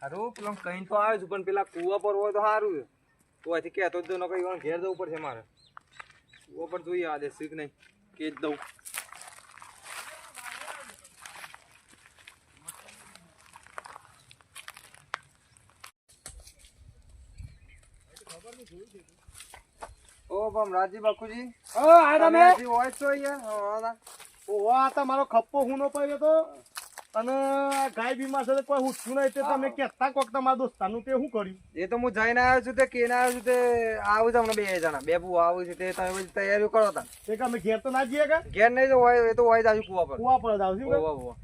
હારું, પેલો કઈ તો આવ્યો છું, પણ પેલા કુવા પર હોય તો સારું છે. અહીંથી કહેતો જ નકર ઈવન ઘેર જવું પડશે મારે. કુવા પર જોઈએ, આજે શીખ નહીં, કે જ દઉં. બમ રાજી બાકુજી ઓ આ તમે. હોય છો અહીંયા? હા, હા. ઓહો આ તમારો ખપ્પો હુનો પડ્યો તો. અને ગાય બીમાર છે કોઈ ઉઠ્યું નહીં તે તમે કહેતા કોક તમારા દોસ્તાનું તે શું કર્યું? એ તો હું જઈને આવ્યો છું તે કેને આવ્યો છું તે આવું હમણાં બે જણા બે બુ આવું છે તે તમે બધી તૈયારીઓ કરો તા તે કે અમે ઘેર તો ના જઈએ કે? ઘેર નહીં તો હોય એ તો હોય જ આવ્યું કુવા પર. કુવા પર જ આવશું કે? ઓવા, ઓવા.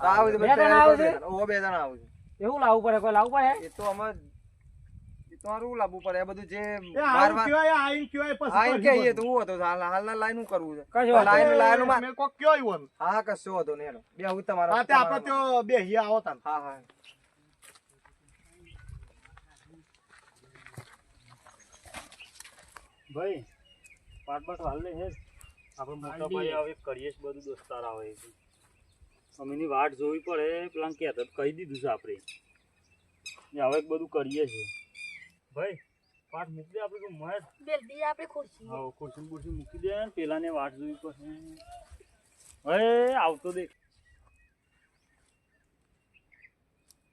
આવું છે બે જણા આવું છે? બે જણા આવું છે. એવું લાવવું પડે કોઈ લાવવું પડે? એ તો અમે એ તો હારું લાવવું પડે? આ બધું જે આવું વાર કહેવાય, આ કહેવાય પછી આઈન કહીએ તો હું હતો હાલ હાલના લાઈન હું કરવું છે. કશો લાઈન લાઈનમાં મે કોક કયો આવ્યો હા કશો હતો ને એનો બે હું તમારા હા તે આપણે તો બે બેહીએ આવો તાન. હા હા. ભાઈ પાટ પાટ હાલ ને હે? આપણે મોટા ભાઈ હવે કરીએ છે બધું દોસ્તાર આવે છે. અમેની વાટ જોવી પડે પેલા કહેતા તો કહી દીધું છે આપણે ને હવે બધું કરીએ છે. ભાઈ પાઠ મૂકી દે આપણે તો મસ્ત. બેલદી આપણે ખુરશી. હા ખુરશી ખુરશી મૂકી દે ને પેલાને વાટ જોવી પડશે હવે આવતો દે.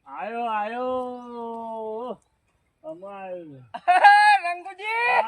આયો આયો. અમાર રંગુજી!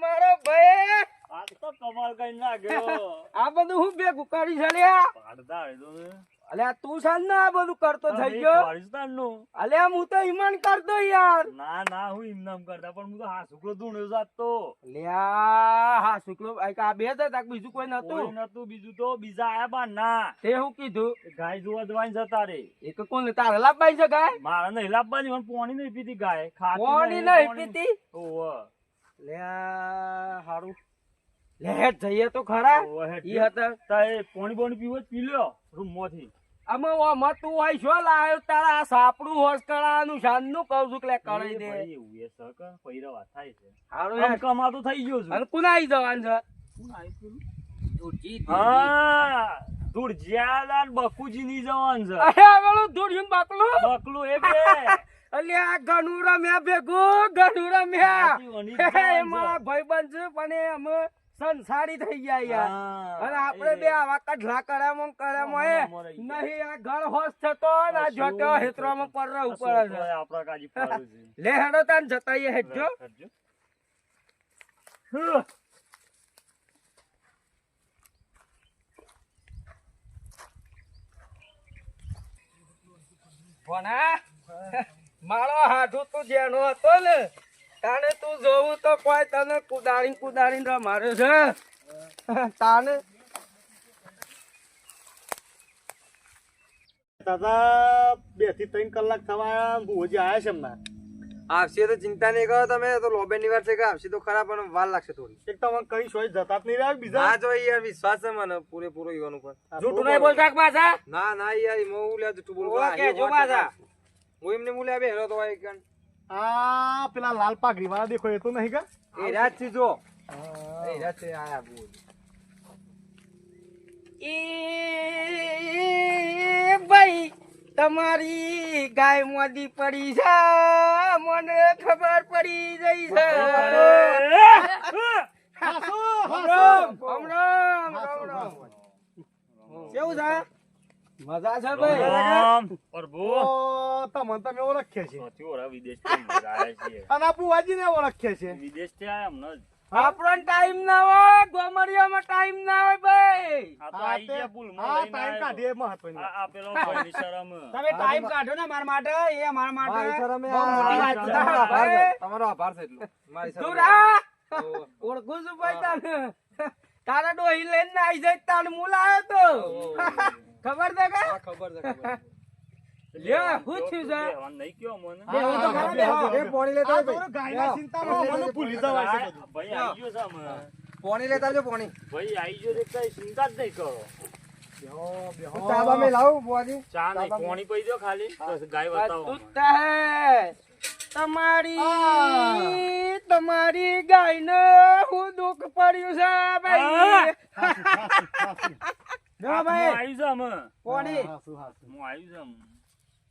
મારો ભાઈ. આ તો કમાલ કઈ નાખ્યો આ બધું હું બે કરી છે લ્યા? પાડતા ને. અલ્યા તું છે ને આ બધું કરતો થઈ ગયો? ગયો પાકિસ્તાનનું. અલ્યા હું તો ઈમાન કરતો યાર. ના ના હું ઈમનામ કરતા પણ હું તો હા શુક્લો ધૂણ્યો જાતો લ્યા હા શુક્લો આ બે હતા તાક બીજું કોઈ નતું? નતું બીજું તો બીજા આયા બા ના તે હું કીધું? ગાય જોવા જવાની જતા રે એક કોણ તારે લાભાઈ છે ગાય? મારા નહીં લાવવાની પણ પોણી નહીં પીતી ગાય. ખાતી કોણી નહીં, પોણી- પીતી ઓવે. લ્યા હારું. લે જઈએ તો ખરા. ઈ હતા. તા પાણી બોણી પીવો પી લ્યો રૂમમાંથી. અમે ઓમાં તું હોય છો? લાયો તારા સાપડું હોશ કળાનું શાનનું કહું છું કે લે કરાઈ દે. એવું એ સક પૈરવા થાય છે. હારું એમ. કમાતો થઈ ગયો છું. અને કુના આવી જવાનું છે? હા ધૂળજિયાલા ને બકુજી ની જવાન છે. અરે આવેલું ધૂળિયું ને બાકલું? બકલું એ બે. અલ્યા ગણુરા રમ્યા ભેગું રમ્યા. સાચી એ મારા. ભાઈબંધ છે પણ અમે સંસારી થઈ ગયા યાર. અને આપણે બે આવા કઢલા કર્યામાં ને એ નહીં આ ઘર હોશ થતો ને આ જોતો હેતરામાં પર કાજી પાડ્યું લે હેડો તાન જતાઈએ હેડજો. ભણા મારો હાથું તું જેનો હતો ને તાને તું જોવું તો કોઈ તને કુદાડી કુદાડી રમાડ્યો છે. તાને દાદા બેથી ત્રણ કલાક થવા હજી આયા છે હમણાં. આવશે તો ચિંતા નહીં કરો તમે તો લોબે ની વાર છે કે આવશે તો ખરા પણ વાર લાગશે થોડી. એક તો કઈ સોય જતા જ નહીં રહ્યા બીજા? હા જો યાર વિશ્વાસ છે મને પૂરેપૂરો ઈવન ઉપર. જૂઠું નહીં બોલતા પાછા? ના ના યાર મો હું લ્યા જૂઠું બોલું કે જો. પાછા હું એમને મૂલ્યા બે હેરો તો હોય કણ આ પેલા લાલ પાઘડી વાળા દેખો એ તો નહીં કા? એ રાતથી જો. એ રાતથી આયા બોલ. એ ભાઈ તમારી ગાય મોદી પડી છે મને ખબર પડી જઈ છે હાસો, રામ હાસો. રામ રામ રામ કેવું છે મજા છે ભાઈ? રામ, પ્રભુ તમને તમે ઓળખે છે છે અને આ બુવાજીને ઓળખે છે વિદેશથી આયા હમણાં જ. આપણો ટાઈમ ના હોય ગોમડિયામાં ટાઈમ ના હોય ભાઈ. આ તો આઈ ગયા પુલમાં આ ટાઈમ કાઢે મહત્વની આ- પેલો ભાઈ શરમ. તમે ટાઈમ કાઢો ને મારા માટે એ મારા માટે શરમે બહુ મોટી વાત છે. તમારો આભાર છે. એટલો. મારી તું દુરા. ઓળખું છું ભાઈ તને. તારા ડોહી લઈને આવી જાય તાણ હું આવ્યો તો. ખબર છે કે હા, ખબર છે ખબર લ્યો, થયું છે? નહીં કયો મને. હા, હા, તો ખરા હા, બેહો, બેહો. બેહો. એ પોણી લેતા આવજો ગાયના ભાઈ. ચિંતામાં મને ભૂલી જવાય છે બધું. ભાઈ આઈ ગયો છે હમણાં. પોણી લેતા આવજો પોણી ભાઈ આઈ ગયો કઈ ચિંતા જ નહીં કરો. ચા બા મેં લાવું બુઆજી ચા નહીં ચા પી દો ખાલી ગાય બતાવો તું હે તમારી તમારી ગાયને હું દુઃખ પડ્યું છે ભાઈ જો ભાઈ. આવ્યું છે અમે કોની. હું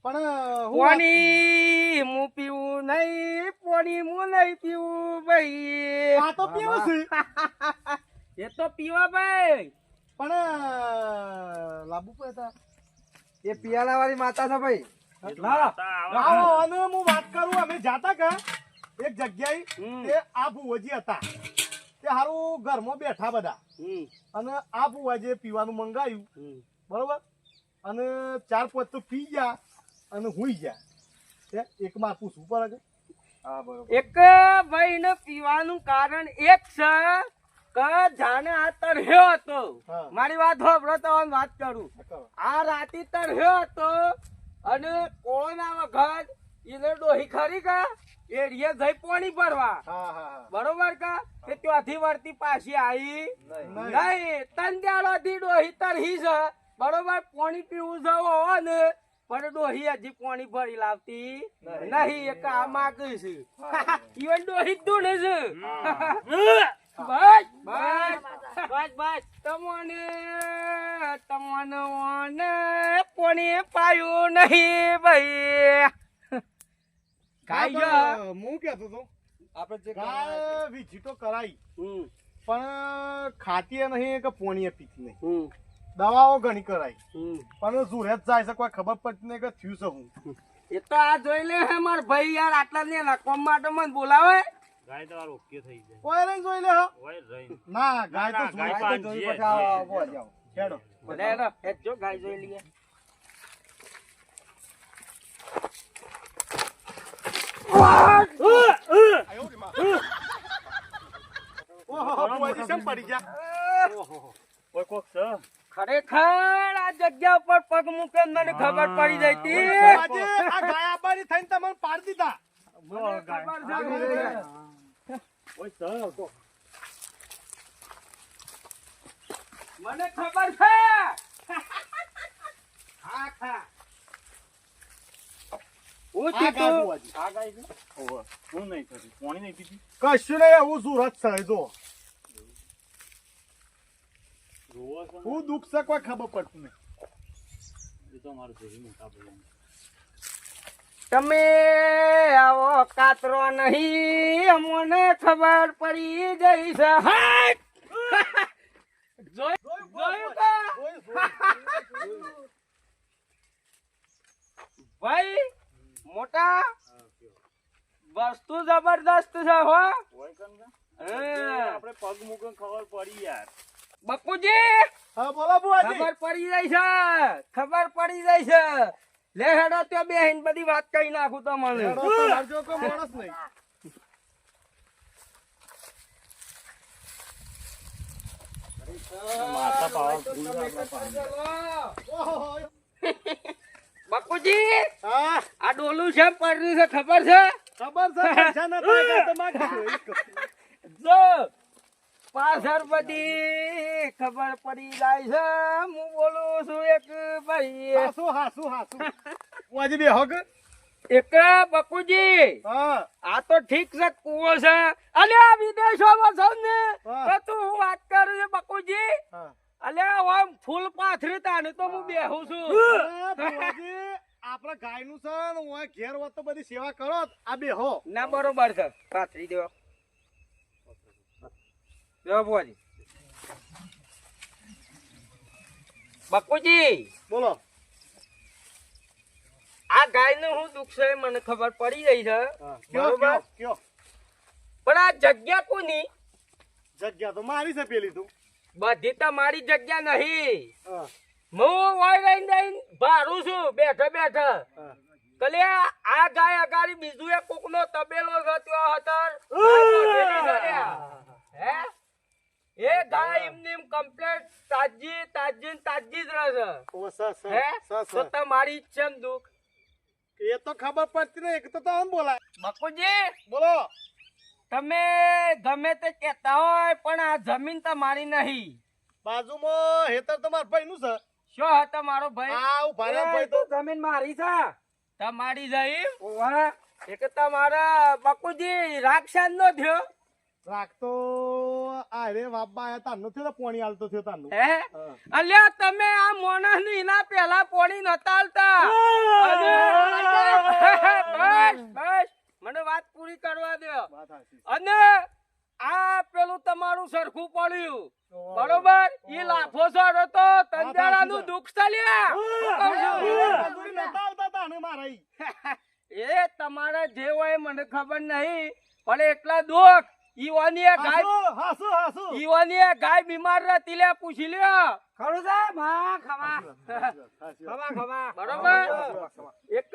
પણ હું પાણી હું પીવું નહીં પાણી હું નહીં પીવું ભાઈ. આ તો પીવું છે. એ તો પીવા ભાઈ. પણ લાંબુ એ પિયાલા વાળી માતા છે ભાઈ. આવો. આવો અને હું વાત કરું અમે જાતા કા એક જગ્યાએ. તે આ ભુવજી હતા. તે હારું ઘરમાં બેઠા બધા. અને આ ભુવાજીએ પીવાનું મંગાવ્યું બરોબર? અને ચાર પાંચ તો પી ગયા અને હુઈ ગયા. એક માં પૂછવું પડે કે? એક ભાઈ ને પીવાનું કારણ એક છે કે જાણે આ તરહ્યો હતો. મારી વાત હોભળો તો વાત કરું. આ રાતે તરહ્યો હતો અને કોરોના વખત એને ડોહી ખરી કા એ રીએ જઈ પોણી ભરવા. હા હા હા. બરોબર કા કે? ત્યાંથી વળતી પાછી આવી નહીં. તન ત્રણ દાડોથી ડોહી તરહી છે. બરોબર? પાણી પીવું જવો ને પણ ડોહી હજી પાણી ભરી લાવતી નહીં. એક આ માગી છે. ઈવન ડોહી ધૂણે છે. બસ. બસ. બસ બસ. તમને તમને ઓને પાણી પાયું નહીં ભાઈ. કાઈ જો. પણ હું કહેતો હતો આપણે જે ગાય તો કરાઈ. પણ ખાતી નહીં કે પોણીએ પીતી નહીં. દવાઓ ઘણી કરાઈ. પણ સુરત જાય છે કોઈ ખબર પડતી નહીં કે થયું છે હું એ તો આ જોઈ લે હે માર ભાઈ યાર આટલા ને લખવા માટે મને બોલાવે. ગાય તો ઓકે થઈ જાય. કોઈ નહીં જોઈ લે હો. હોય ના ગાય તો ગાય જોઈ તો જોઈ પછી આવો, જાવ બધા એનો હેડ જો ગાય જોઈ લઈએ. ઓહો કેમ કોઈ કોક છે? ખરેખર આ જગ્યા ઉપર પગ મૂકે મને ખબર પડી જઈ હતી ભુવાજી, આ ગાય થઈને તમને પાડી દીધા. મને ખબર છે. કોઈ છે? તો. મને ખબર છે. હા ખા. હું આ ગાય કીધું ભુવાજી. આ ગાય છે ઓહો. હું નહીં થતી પાણી નહીં પીતી કશું નહીં એવું સુરત છે જો રોવો છો ને? હું દુઃખ છે કોઈ ખબર પડતું નહીં. એ તો મારું જોઈ મોટા ભાઈ તમે આવો કાતરો નહીં અમને ખબર પડી જઈ છે. ભાઈ મોટા વસ્તુ જબરદસ્ત છે હો. આપણે પગ મૂકે ખબર પડી યાર. બકુજી હા બોલો ભુવાજી ખબર પડી જાય છે ખબર પડી જાય છે. લે હેડો ત્યાં બેહીન બધી વાત કહી નાખું હેડો તમારે જો કો માણસ નહીં. માથા પાવા. હા. આ ડોલું છે પડ્યું છે ખબર છે? ખબર છે તો જો પાછળ બધી ખબર પડી જાય છે. હું બોલું છું એક ભાઈ હાસુ હાસુ હાસુ. ભુવાજી બે હગ? એક બકુજી. હા. આ તો ઠીક છે કુવો છે. અલે આ વિદેશોમાં છો ને. તો તું વાત કરું છે બકુજી. અલે ઓમ ફૂલ પાથરી તાને તો હું બેહું છું. અરે ગાયનું ગાયનું છે ઘેર તો બધી સેવા કરો. આ બે હો ના બરોબર છે. પાથરી દેવો જો બુઆજી બકુજી બોલો આ ગાયનું હું દુઃખ છે મને ખબર પડી રહી છે બરોબર. પણ આ જગ્યા કોની જગ્યા તો મારી છે પેલી તું બધી તમારી જગ્યા નહીં હું વાય રહીને રહીને ભારું છું બેઠા બેઠા કલે આ ગાય અગાડી બીજું એક કોકનો તબેલો ગત્યો હતર. હે એ ગાય એમને એમ કમ્પ્લેટ તાજી તાજી તાજી જ રહે ઓ સ સ હે? તો સ. તમારી ઈચ્છા દુઃખ. એ તો ખબર પડતી ને એક તો તો આમ બોલાય. બકુજી બોલો. તમે ગમે તે કહેતા હોય પણ આ જમીન તમારી નહીં. બાજુમાં હેતર તમારા ભાઈ નું છે. શું હતો મારો ભાઈ? આ ઊભા રહ્યા ભાઈ તો. જમીન મારી છે. તમારી જઈ ઓવા એક તમારા બકુજી રાક્ષસ નો થયો રાખતો આ રે બાપા આયા તારનો થયો પોણી હાલતો થયો તારનો હે અલ્યા તમે આ મોણસની ના પેલા પોણી નતા હાલતા બસ બસ મને વાત પૂરી કરવા દો અને આ પેલું તમારું સરખું પડ્યું બરોબર ઈ લાફો સર હતો તંજારાનું દુઃખ ચાલ્યા એ તમારા જે હોય મને ખબર નહીં પણ એટલા દુઃખ ઈવાની ગાય હાસુ, હાસુ. ઈવાની ગાય બીમાર હતી લે પૂછી લ્યો. ખરું છે? માં ખવા ખવા ખમા. બરોબર? એક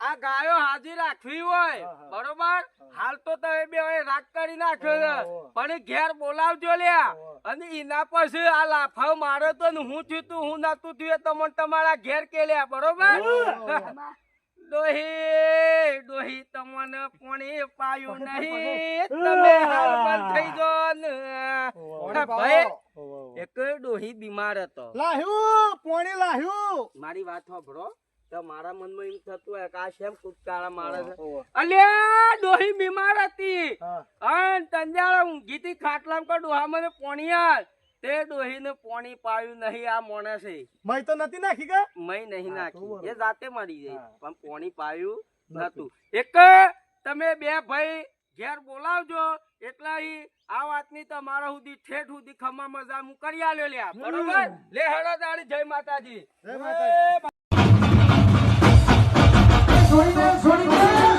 આ ગાયો હાજી રાખવી હોય બરોબર? હાલ તો તમે બે હવે રાગ કરી નાખ્યો છે. પણ ઘેર બોલાવજો લ્યા. અને એના પછી આ લાફાવ મારે તો હું થયું તું હું નતું થયું તમને તમારા ઘેર કે લ્યા બરોબર? ડોહી ડોહી તમને પોણી પાયું નહીં. તમે હાલ બંધ થઈ જો ને. ભાઈ એક ડોહી બીમાર હતો. લાહ્યું પોણી લાહ્યું. મારી વાત સાંભળો. તો મારા મનમાં એમ થતું હોય કે આ શેમ કુટકાળા મારે છે. અલ્યા ડોહી બીમાર હતી. અન તંજાળા ખાટલામ કા ડોહા મને પોણી આલ. તે ડોહીને પોણી પાયું નહીં આ માણસે મય તો નથી નાખી કે? મય નહીં નાખી. એ જાતે મરી જાય પણ પોણી પાયું નતું એક તમે બે ભાઈ ઘેર બોલાવજો એટલા ઈ આ વાતની તમારા સુધી ઠેઠ સુધી ખમા મજા હું કરી આલ્યો લ્યા. બરોબર? લે હેડો દાડી જય માતાજી. જય માતાજી. છોડી દે છોડી દે